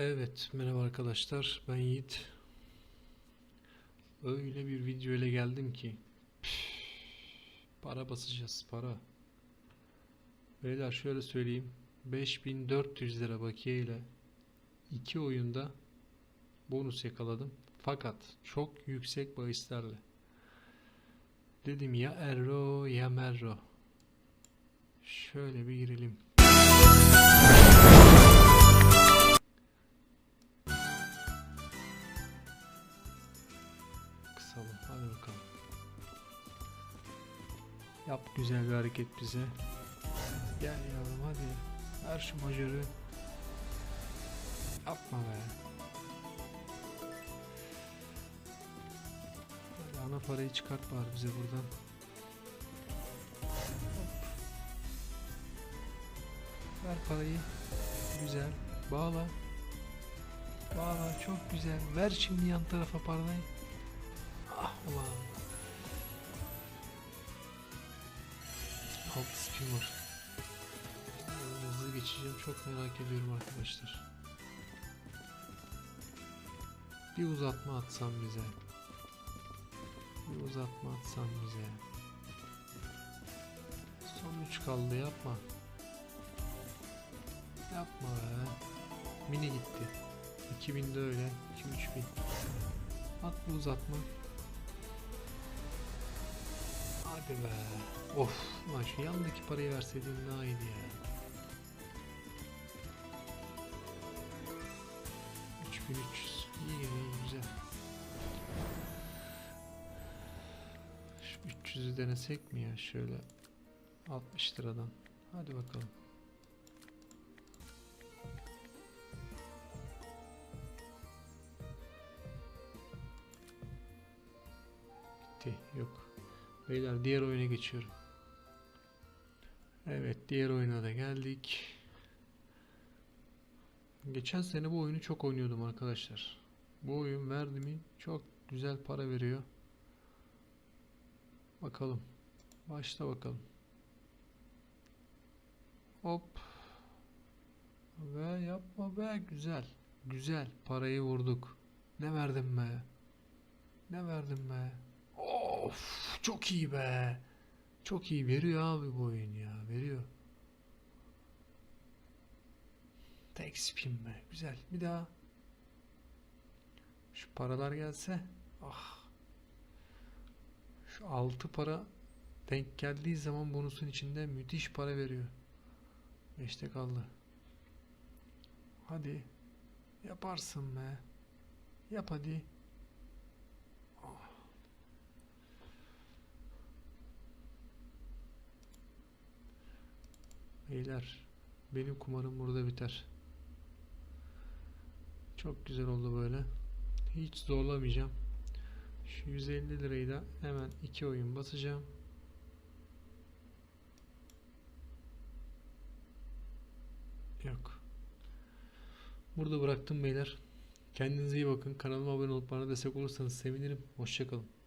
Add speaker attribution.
Speaker 1: Evet, merhaba arkadaşlar. Ben Yiğit. Öyle bir video ile geldim ki. Para basacağız, para. Beyler şöyle söyleyeyim. 5400 lira bakiye ile iki oyunda bonus yakaladım. Fakat çok yüksek bahislerle. Dedim ya Erro ya Merro. Şöyle bir girelim. Hadi bakalım. Yap güzel bir hareket bize. Gel yavrum hadi. Ver şu majörü. Yapma be. Hadi ana parayı çıkart bari bize buradan. Ver parayı. Güzel. Bağla. Bağla çok güzel. Ver şimdi yan tarafa parayı. Ah ulan. Spin var. Hızlı geçeceğim. Çok merak ediyorum arkadaşlar. Bir uzatma atsam bize. Bir uzatma atsam bize. Son 3 kaldı yapma. Yapma be. Mini gitti. 2000'de öyle. 2-3000. At bu uzatma. Hadi be. Of. Lan şu yandaki parayı verseydin daha iyiydi ya. 3300. İyi geliyor güzel. Şu 300'ü denesek mi ya şöyle 60 liradan. Hadi bakalım. Bitti. Yok. Beyler diğer oyuna geçiyorum. Evet diğer oyuna da geldik. Geçen sene bu oyunu çok oynuyordum arkadaşlar. Bu oyun verdi mi çok güzel para veriyor. Bakalım. Başla bakalım. Hop. Ve yapma be güzel. Güzel. Parayı vurduk. Ne verdim be? Ne verdim be? Of çok iyi be. Çok iyi veriyor abi bu oyun ya. Veriyor. Tek spin be. Güzel. Bir daha. Şu paralar gelse. Ah. Şu altı para denk geldiği zaman bonusun içinde müthiş para veriyor. Beşte kaldı. Hadi. Yaparsın be. Yap hadi. Beyler, benim kumarım burada biter. Çok güzel oldu böyle. Hiç zorlamayacağım. Şu 150 lirayı da hemen iki oyun basacağım. Yok. Burada bıraktım beyler. Kendinize iyi bakın. Kanalıma abone olup bana destek olursanız sevinirim. Hoşçakalın.